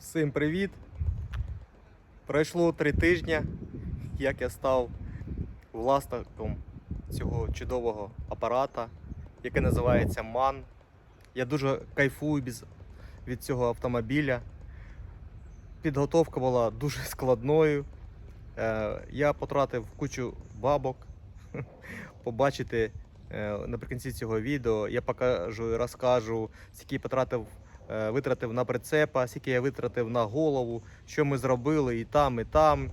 Всім привіт! Пройшло три тижні, як я став власником цього чудового апарата, який називається MAN. Я дуже кайфую від цього автомобіля. Підготовка була дуже складною. Е, Я потратив кучу бабок. Побачите наприкінці цього відео. Я покажу і розкажу, скільки потратив витратив на прицепа, скільки я витратив на голову, що ми зробили і там, і там.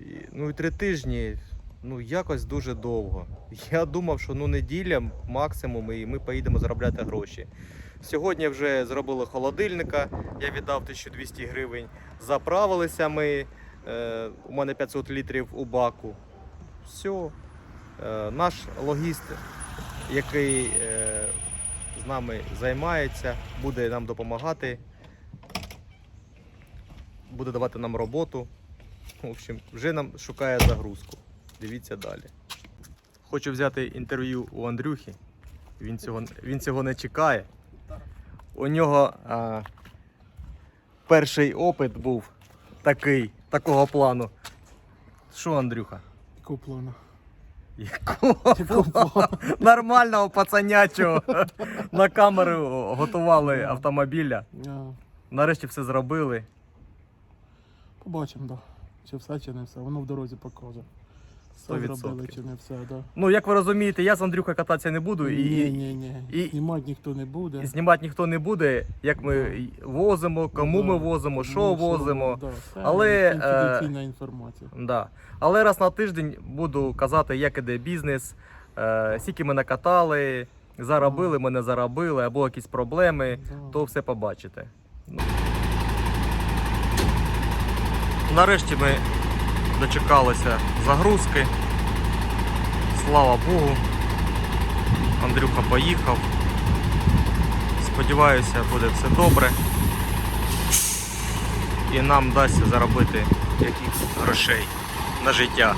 І, ну і три тижні, ну якось дуже довго. Я думав, що ну неділя максимум, і ми поїдемо заробляти гроші. Сьогодні вже зробили холодильника, я віддав 1200 гривень. Заправилися ми. Е, у мене 500 літрів у баку. Все. Е, наш логіст, який е, нами займається, буде нам допомагати, буде давати нам роботу. В общем, вже нам шукає загрузку. Дивіться далі. Хочу взяти інтерв'ю у Андрюхи. Він цього, він цього не чекає. У нього а, перший опит був такий, такого плану. Що, Андрюха? Якого плану? Якого? Нормального пацанячого. На камеру готували автомобіля. Нарешті все зробили. побачимо, да. Чи все, чи не все. Воно в дорозі покаже. Все 100%. зробили, чи не все, да. Ну, як ви розумієте, я з Андрюхою кататися не буду ні, і, ні, ні. і- Знімати ніхто не буде. і знімати ніхто не буде, як ми возимо, кому ми возимо, що Ну, возимо. Да, все Але, конфіденційна інформація. Да. Але раз на тиждень буду казати, як іде бізнес, е, скільки ми накатали, заробили, ми не заробили, або якісь проблеми, Да. то все побачите. Нарешті ми дочекалися загрузки. Слава Богу. Андрюха поїхав. Сподіваюся, буде все добре. І нам дасть заробити якихось грошей на життя.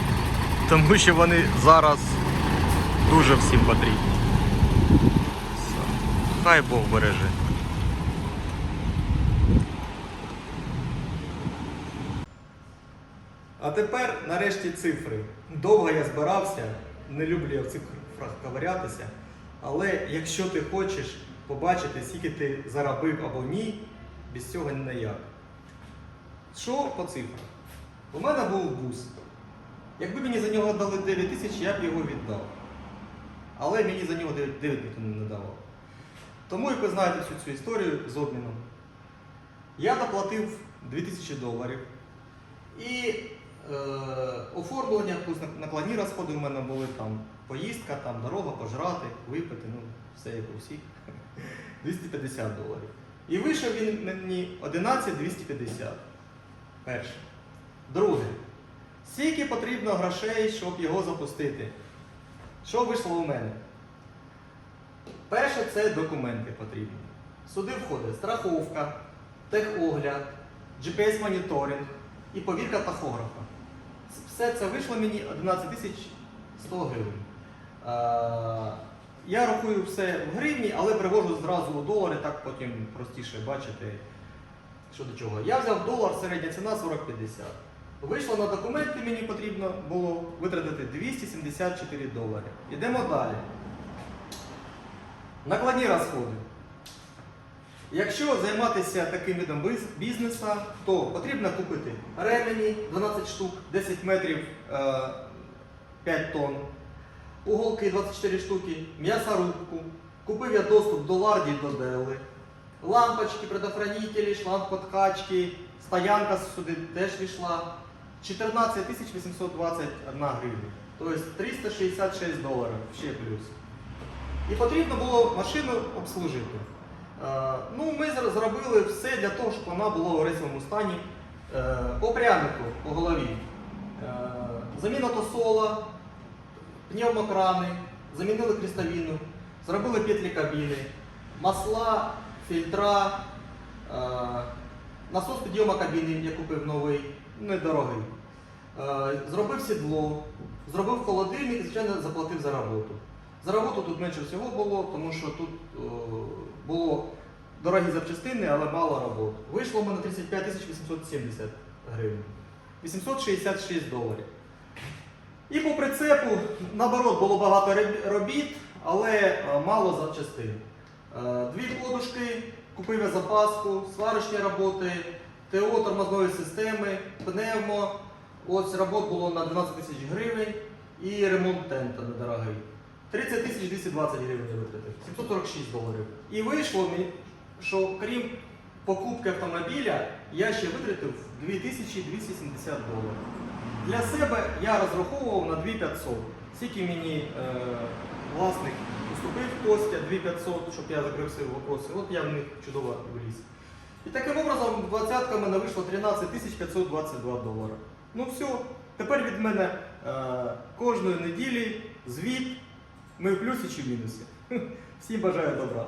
Тому що вони зараз дуже всім потрібні. Хай Бог береже. А тепер нарешті цифри. Довго я збирався, не люблю я в цифрах ковирятися. Але якщо ти хочеш побачити, скільки ти заробив або ні, без цього ніяк. Що по цифрах? У мене був бус. Якби мені за нього дали 9 тисяч, я б його віддав. Але мені за нього 9, 9 ніхто не давав. Тому, як ви знаєте всю цю історію з обміном, я доплатив 2000 доларів. І оформлення, плюс на- накладні розходи у мене були там поїздка, там дорога, пожрати, випити, ну, все як у всіх. 250 доларів. І вийшов він мені 11 250. Перше. Друге. Скільки потрібно грошей, щоб його запустити? Що вийшло у мене? Перше це документи потрібні. Сюди входить страховка, техогляд, GPS-моніторинг і повірка тахографа. Все це вийшло мені 11 тисяч 100 гривень. Е, Я рахую все в гривні, але привожу зразу у долари, так потім простіше бачити, що до чого. Я взяв долар, середня ціна 40,50. Вийшло на документи, мені потрібно було витратити 274 долари. Йдемо далі. Накладні розходи. Якщо займатися таким видом бізнесу, то потрібно купити ремені 12 штук, 10 метрів, е, 5 тонн, уголки 24 штуки, м'ясорубку. Купив я доступ до ларді до Дели, лампочки, предохранителі, шланг подкачки, стоянка сюди теж війшла. 14 821 гривня. Тобто 366 доларів ще плюс. І потрібно було машину обслужити. Е, ну, ми зробили все для того, щоб вона була у рейсовому стані. Е, по прянику, по голові. Е, заміна тосола, пневмокрани, замінили крістовіну, зробили петлі кабіни, масла, фільтра, насос підйому кабіни, я купив новий, недорогий. Зробив сідло, зробив холодильник і, звичайно, заплатив за роботу. За роботу тут менше всього було, тому що тут е, було дорогі запчастини, але мало роботи. Вийшло в мене 35 870 гривень. 866 доларів. І по прицепу, наоборот, було багато робіт, але е, мало запчастин. Е, Дві подушки, купив я запаску, сварочні роботи, ТО тормозної системи, пневмо. Ось робот було на 12 тисяч гривень і ремонт тента недорогий. 30 тисяч 220 гривень витратив, 746 доларів. І вийшло мені, що крім покупки автомобіля, я ще витратив 2270 доларів. Для себе я розраховував на 2500. Скільки мені е, власник уступив Костя 2500, щоб я закрив свої вопроси. От я в них чудово вліз. І таким образом двадцятка в мене вийшла 13 522 долари. Ну все, тепер від мене е, кожної неділі звіт, ми в плюсі чи в мінусі. Всім бажаю добра.